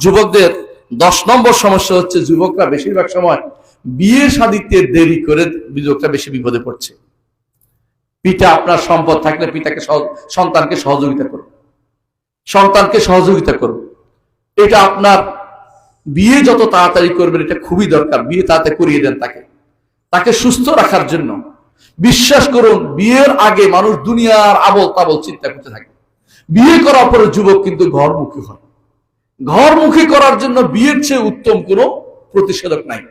যুবকদের দশ নম্বর সমস্যা হচ্ছে যুবকরা বেশিরভাগ সময় বিয়ে শাদিতে দেরি করে যুবকরা বেশি বিপদে পড়ছে। পিতা, আপনার সম্পদ থাকলে পিতাকে সন্তানকে সহযোগিতা করুন। সন্তানকে সহযোগিতা করুন। এটা আপনার বিয়ে যত তাড়াতাড়ি করবেন, এটা খুবই দরকার। বিয়ে তাড়াতাড়ি করিয়ে দেন তাকে। তাকে সুস্থ রাখার জন্য বিশ্বাস করুন, বিয়ের আগে মানুষ দুনিয়ার আবল তাবল চিন্তা করতে থাকে। বিয়ে করার পরে যুবক কিন্তু ঘরমুখী হয়। ঘরমুখী করার জন্য বিয়ের চেয়ে উত্তম কোনো প্রতিষেধক নাই।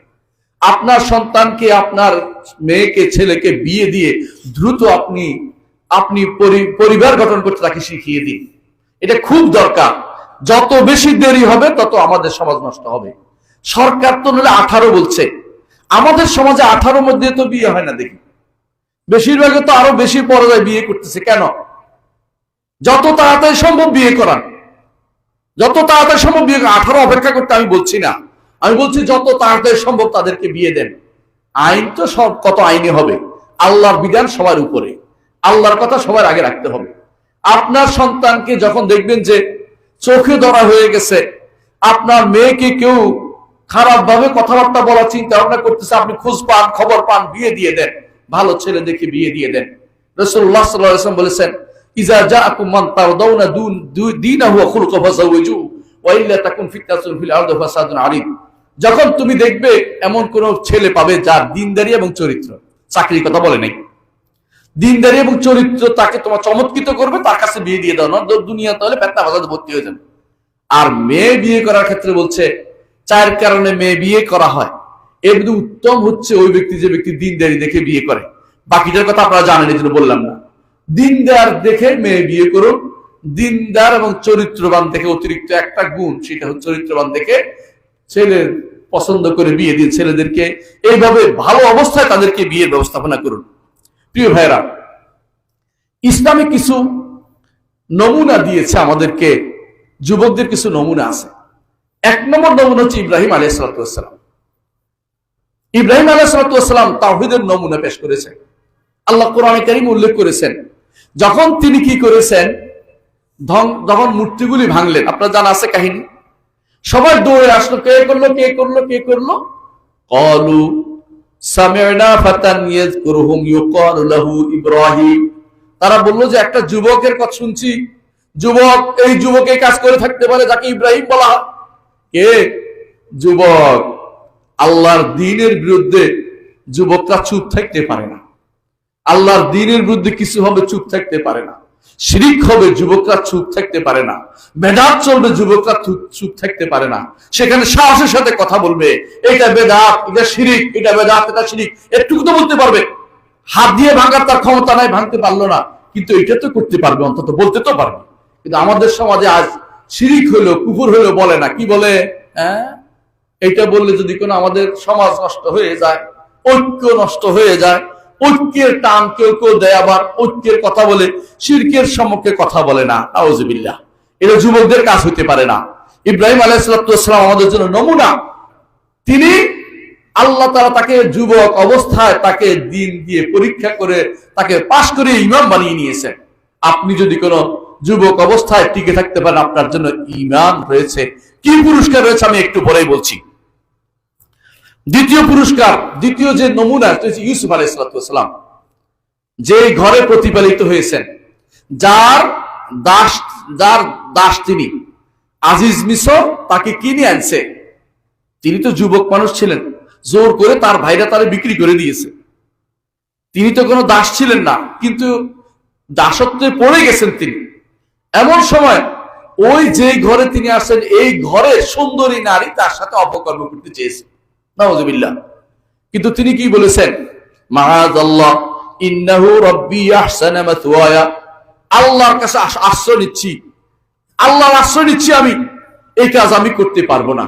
আপনার সন্তানকে, আপনার মেয়েকে, ছেলেকে বিয়ে দিয়ে দ্রুত আপনি আপনি পরিবার গঠন করতে তাকে শিখিয়ে দিন। এটা খুব দরকার। যত বেশি দেরি হবে, তত আমাদের সমাজ নষ্ট হবে। সরকার তো নলে আঠারো বলছে। আমাদের সমাজে আঠারো মধ্যে তো বিয়ে হয় না দেখি। বেশিরভাগে তো আরও বেশি পর্যায়ে বিয়ে করতেছে। কেন? যত তাড়াতাড়ি সম্ভব বিয়ে করান। যত তাড়াতাড়ি সম্ভব বিয়ে আঠারো অপেক্ষা করতে আমি বলছি না। আমি বলছি যত তাড়াতাড়ি সম্ভব তাদেরকে বিয়ে দেন। আইন তো সব কত আইনে হবে। আল্লাহর বিধান সবার উপরে। আল্লাহর কথা সবার আগে রাখতে হবে। আপনার সন্তানকে যখন দেখবেন যে চোখে ধরা হয়ে গেছে, আপনার মেয়েকে কেউ খারাপ ভাবে কথাবার্তা বলা চিন্তা ভাবনা করতেছে, আপনি খোঁজ পান, খবর পান, বিয়ে দিয়ে দেন। ভালো ছেলে দেখে বিয়ে দিয়ে দেন। রসুল্লাহ সাল্লাম বলেছেন যখন তুমি দেখবে এমন কোন ছেলে পাবে যার দিনদারি এবং চরিত্র, চাকরির কথা বলে নাই। দিনদারি এবং চরিত্র তাকে তোমার চমৎকৃত করবে, তার কাছে বিয়ে দিয়ে দাও না দুনিয়া তাহলে পেটনা বাজাতে ভর্তি হয়ে যাবে। আর মেয়ে বিয়ে করার ক্ষেত্রে বলছে চার কারণে মেয়ে বিয়ে করা হয়। এর উত্তম হচ্ছে ওই ব্যক্তি যে ব্যক্তি দিনদারি দেখে বিয়ে করে। বাকিটার কথা আপনারা জানেন, এই জন্য বললাম না। দিনদার দেখে মেয়ে বিয়ে করুন। দিনদার এবং চরিত্রবান দেখে অতিরিক্ত একটা গুণ, সেটা হচ্ছে চরিত্রবান দেখে ছেলে পছন্দ করে বিয়ে দিন ছেলেদেরকে এইভাবে ভালো অবস্থায় তাদেরকে বিয়ের ব্যবস্থাপনা করুন। প্রিয় ভাইরা ইসলামে কিছু নমুনা দিয়েছে আমাদেরকে, যুবকদের কিছু নমুনা আছে। এক নম্বর নমুনা হচ্ছে ইব্রাহিম আলাইসালাম ইব্রাহিম আলাইসালাম তাহিদের নমুনা পেশ করেছেন। আল্লাহ কোরআন কারিম উল্লেখ করেছেন যখন তিনি কি করেছেন? যখন মূর্তিগুলি ভাঙলেন, আপনার জানা আছে কাহিনী? সবাই দৌড়ে আসলো, কে করল কে করল কে করল? কলু তারা বলল যে, একটা যুবকের কথা শুনছি। যুবক, এই যুবক কাজ করে থাকতে পারে, যাকে ইব্রাহিম বলা কে? যুবক। আল্লাহর দিনের বিরুদ্ধে যুবকরা চুপ থাকতে পারে না। আল্লাহর দিনের বিরুদ্ধে কিছু হবে, চুপ থাকতে পারে না। শিরিক হবে, যুবকরা চুপ থাকতে পারে না। বেদাত চলবে, যুবকরা চুপ- থাকতে পারে না। সেখানে সাহসের সাথে কথা বলবে, এটা বেদাত, এটা শিরিক, এটা বেদাত, এটা শিরিক। একটুকু তো বলতে পারবে। হাত দিয়ে ভাঙার তার ক্ষমতা নাই, ভাঙতে পারল না। কিন্তু এটা তো করতে পারবে, অন্তত বলতে তো পারবে। কিন্তু আমাদের সমাজে আজ শিরিক হইল, কুকুর হইল বলে না। কি বলে? হ্যাঁ? এটা বললে যদি কোনো আমাদের সমাজ নষ্ট হয়ে যায়, ঐক্য নষ্ট হয়ে যায় ঐক্যের টান কেউ কেউ দেয় আবার ঐক্যের কথা বলে, শিরকের সম্মুখে কথা বলে না। আউজবিল্লাহ এটা যুবকদের কাজ হইতে পারে না। ইব্রাহিম আলাইসালাম আমাদের জন্য নমুনা। তিনি আল্লাহ তারা তাকে যুবক অবস্থায় তাকে দিন দিয়ে পরীক্ষা করে তাকে পাশ করে ইমাম বানিয়ে নিয়েছেন আপনি যদি কোনো যুবক অবস্থায় টিকে থাকতে পারেন, আপনার জন্য ইমান রয়েছে। কি পুরস্কার রয়েছে আমি একটু পরেই বলছি। দ্বিতীয় পুরস্কার, দ্বিতীয় যে নমুনা ইউসুফ আলাইসালাম যে ঘরে প্রতিপালিত হয়েছেন, যার দাস যার দাস তিনি, আজিজ মিশর তাকে কিনে আনছে? তিনি তো যুবক মানুষ ছিলেন, জোর করে তার ভাইরা তারে বিক্রি করে দিয়েছে। তিনি তো কোনো দাস ছিলেন না, কিন্তু দাসত্বে পড়ে গেছেন তিনি। এমন সময় ওই যে ঘরে তিনি আসেন এই ঘরে সুন্দরী নারী তার সাথে অপকর্ম করতে চেয়েছেন কিন্তু তিনি কি বলেছেন? আশ্রয় নিচ্ছি। আল্লাহর আশ্রয় নিচ্ছি আমি। আমি করতে পারব না।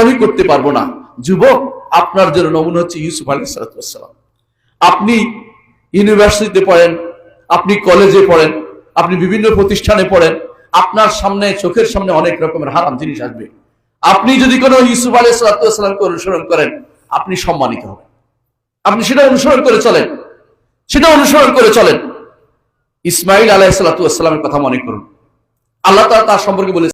আমি করতে পারব না। যুবক, আপনার জন্য নমুনা হচ্ছে ইউসুফ আলাইহিস সালাম। আপনি ইউনিভার্সিটিতে পড়েন, আপনি কলেজে পড়েন, আপনি বিভিন্ন প্রতিষ্ঠানে পড়েন, আপনার সামনে, চোখের সামনে অনেক রকমের হারাম জিনিস আসবে। আপনি যদি কোনো ইউসুফ আলী সালাতামকে অনুসরণ করেন, আপনি সম্মানিত হবেন। আপনি সেটা অনুসরণ করে চলেন। সেটা অনুসরণ করে চলেন। ইসমাইল আলাহ সালাতামের কথা মনে করুন। আল্লাহ তার সম্পর্কে বলে